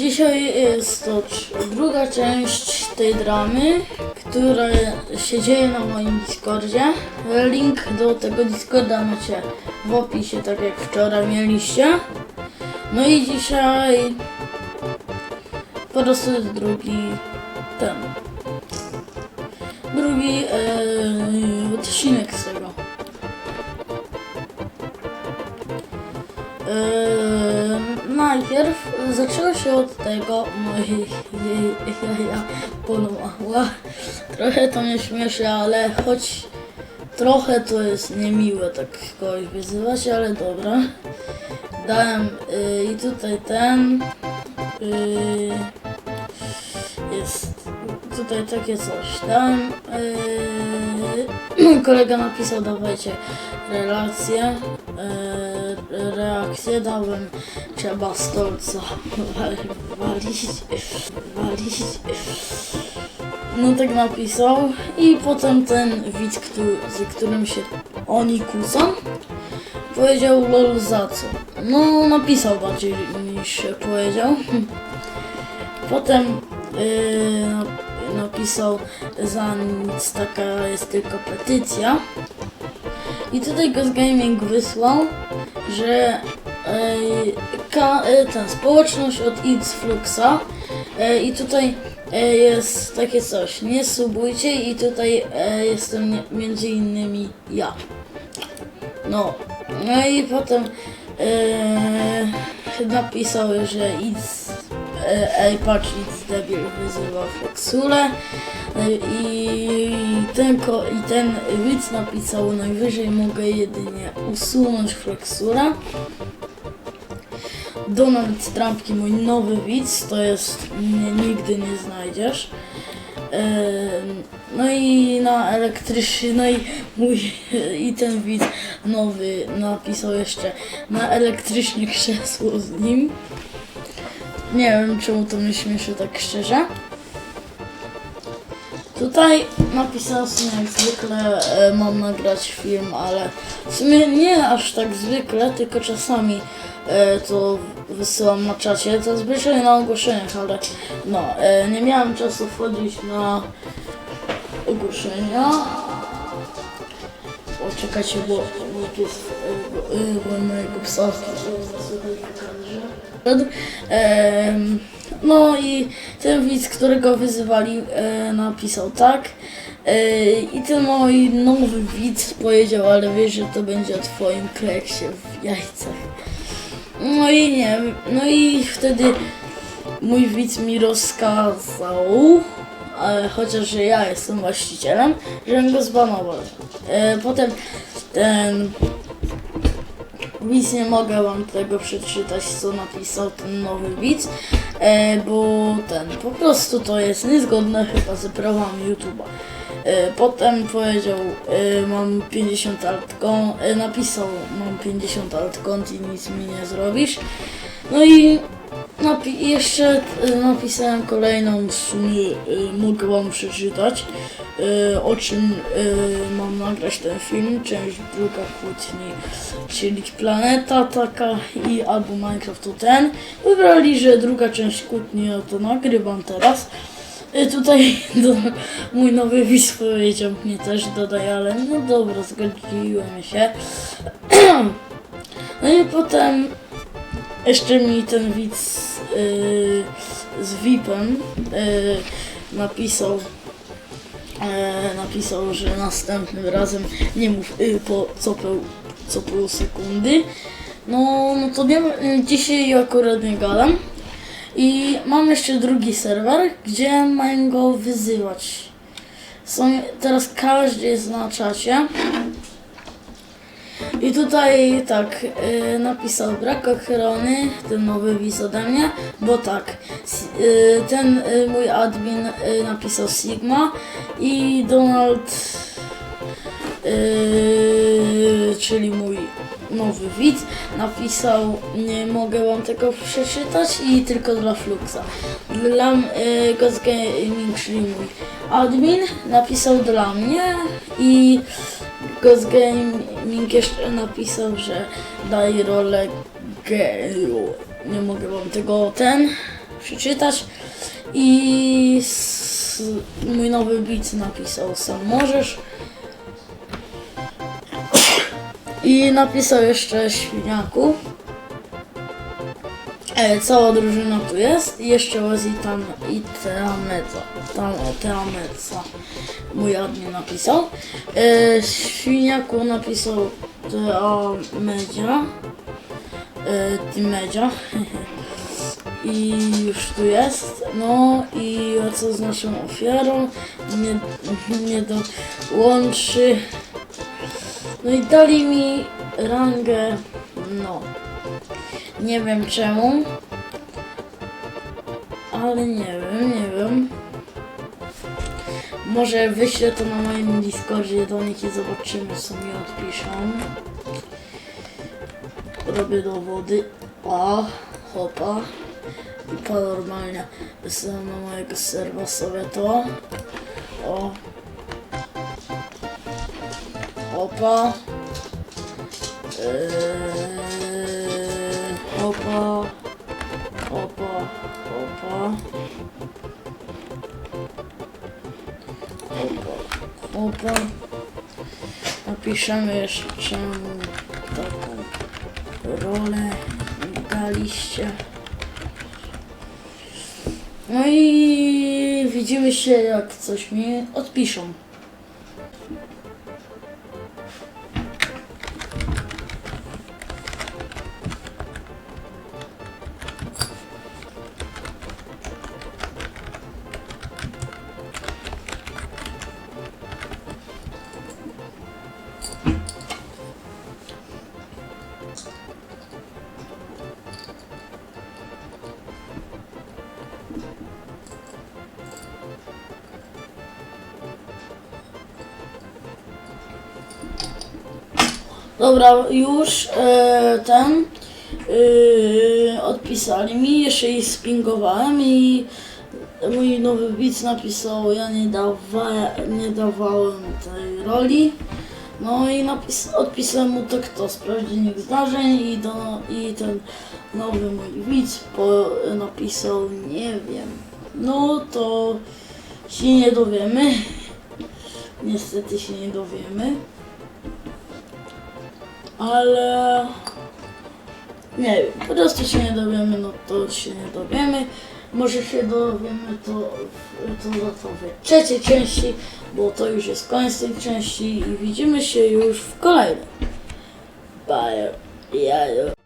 Dzisiaj jest to druga część tej dramy, która się dzieje na moim Discordzie. Link do tego Discorda macie w opisie, tak jak wczoraj mieliście. No i dzisiaj po prostu jest drugi ten. Drugi e, odcinek z tego. Eee, najpierw zaczęło się od tego, no jej, jej, jaja polomała. Trochę to mnie śmieszy, ale choć trochę to jest niemiłe tak kogoś wyzywać, ale dobra. Dałem y, i tutaj ten y, jest tutaj takie coś. Dałem y, kolega napisał dawajcie relacje, reakcję dałem trzeba stolca wali- walić, walić. No tak napisał i potem ten widz, który, z którym się oni kłócą, powiedział lol za co. No napisał bardziej niż powiedział. Potem yy, na- napisał za nic taka jest tylko petycja. I tutaj Ghost Gaming wysłał, że ka, e, ta społeczność od It's Fluxa e, i tutaj e, jest takie coś, nie subujcie i tutaj jestem między innymi ja. No, no i potem e, napisał, że e, ej patrz, It's Debil wyzywa Flexule i ten, ko, i ten widz napisał najwyżej mogę jedynie usunąć Flexura. Donald Trumpki, mój nowy widz, to jest mnie nigdy nie znajdziesz. E, No i na elektryczny, no i mój i ten widz nowy napisał jeszcze na elektryczne krzesło z nim. Nie wiem czemu to mnie śmieszy tak szczerze. Tutaj napisał sobie jak zwykle e, mam nagrać film, ale w sumie nie aż tak zwykle, tylko czasami e, to wysyłam na czacie, zazwyczaj na ogłoszeniach, ale no, e, nie miałem czasu wchodzić na ogłoszenia. O, czekajcie, bo mój pies, e, bo, e, bo mojego psa słuchaj pokażę. Em, No i ten widz, którego wyzywali, e, napisał tak. E, I ten mój nowy widz powiedział, ale wiesz, że to będzie o twoim kreksie w jajcach. No i nie, no i wtedy mój widz mi rozkazał, e, chociaż ja jestem właścicielem, żebym go zbanował. E, potem ten widz nie mogę wam tego przeczytać, co napisał ten nowy widz, e, bo ten po prostu to jest niezgodne chyba z prawami YouTube'a. E, potem powiedział, e, mam 50 altkon, e, napisał, mam 50 altkont i nic mi nie zrobisz. No i napi- jeszcze e, napisałem kolejną, w sumie e, mogę wam przeczytać, e, o czym mam nagrać ten film, część druga kłótni, czyli planeta taka i albo Minecraft to ten. Wybrali, że druga część kłótni, no to nagrywam teraz. Tutaj do, mój nowy widz powiedział mnie też dodaj, ale no dobra, zgodziłem się. No i potem jeszcze mi ten widz yy, z VIP-em yy, napisał, yy, napisał, że następnym razem nie mów yy, po co, peł, co pół sekundy. No, no to nie, yy, dzisiaj akurat nie gadam. I mam jeszcze drugi serwer, gdzie mam go wyzywać. Są, teraz każdy jest na czacie. I tutaj tak, y, napisał brak ochrony, ten nowy widz ode mnie, bo tak, y, ten y, mój admin napisał Sigma i Donald, czyli mój nowy widz, napisał nie mogę wam tego przeczytać i tylko dla Fluxa. Dla y, Ghost Gaming, czyli mój admin, napisał dla mnie i Ghost Gaming jeszcze napisał, że daj rolę Gelu. Nie mogę wam tego ten przeczytać. I mój nowy beat napisał sam możesz. I napisał jeszcze świniaku. E, cała drużyna tu jest. I jeszcze Ozzy tam i Teameza. Tam Teameza. Mój admin napisał. E, świniaku napisał Teamedzia. E, Timedzia. I już tu jest. No i co z naszą ofiarą? Nie, nie dołączy. No i dali mi rangę. No. Nie wiem czemu. Ale nie wiem, nie wiem. Może wyślę to na moim Discordzie do nich i zobaczymy co mi odpiszą. Robię dowody. A, hopa. I normalnie wysyłam na mojego serwa sobie to. O. Hopa. Eee, hopa. Hopa. Hopa. Hopa. Hopa. Napiszemy jeszcze czemu taką rolę daliście. No i widzimy się jak coś mi odpiszą. Dobra, już e, ten e, odpisali mi, jeszcze ich spingowałem i mój nowy widz napisał, ja nie, dawa, nie dawałem tej roli. No i napis, odpisałem mu to kto sprawdził zdarzeń i, do, i ten nowy mój widz po, napisał nie wiem. No to się nie dowiemy. Niestety się nie dowiemy. Ale nie wiem, po prostu się nie dowiemy, no to się nie dowiemy. Może się dowiemy to, to za to w trzeciej części, bo to już jest koniec tej części i widzimy się już w kolejnej. Bye. Jajo.